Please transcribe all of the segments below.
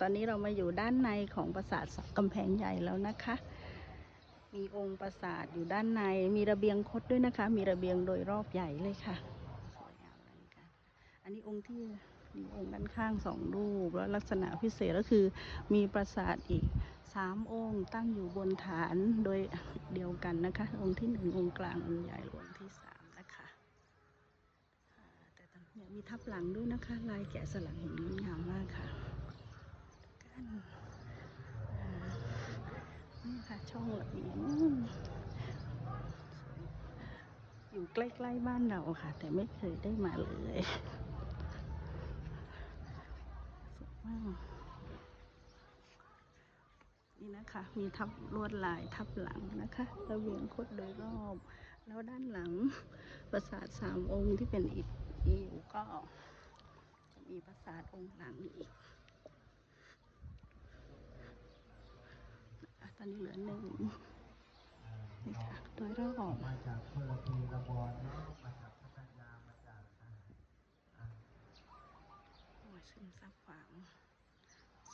ตอนนี้เรามาอยู่ด้านในของปราสาทกำแพงใหญ่แล้วนะคะ มีองค์ปราสาทอยู่ด้านใน มีระเบียงคดด้วยนะคะ มีระเบียงโดยรอบใหญ่เลยค่ะสวยงามอลังการอันนี้องค์ที่มีองค์ด้านข้างสองรูป แล้วลักษณะพิเศษก็คือ มีปราสาทอีกสามองค์ตั้งอยู่บนฐานโดยเดียวกันนะคะ องค์ที่หนึ่งองค์กลางองค์ใหญ่องค์ที่สามนะคะแต่ตอนนี้มีทับหลังด้วยนะคะ ลายแกะสลักเห็นงดงามมากค่ะกันอ่า ค่ะช่องระเบียงนู่นอยู่ใกล้ๆบ้านเราค่ะ แต่ไม่เคยได้มาเลยสวยมากนี่นะคะ มีทับลวดลายทับหลังนะคะระเบียงคดโดยรอบ แล้วด้านหลังปราสาทสามองค์ที่เป็นอิฐอีอยู่ก็จะมีปราสาทองค์หลังอีกนะคะต อนนี้เหลือหนึ่งนี่ค่ะโดยรอบมาจากพลพีระบอนเนาะมาจากพัทยามาจากอ่าอ่าโอ้ยซึมซับขวาง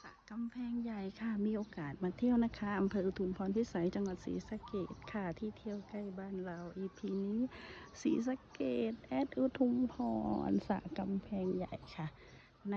สระกำแพงใหญ่ค่ะ มีโอกาสมาเที่ยวนะคะอำเภออุทุมพรพิสัยจังหวัดศรีสะเกดค่ะ ที่เที่ยวใกล้บ้านเรา EP นี้ศรีสะเกดแอดอุทุมพรสระกำแพงใหญ่ค่ะ ใน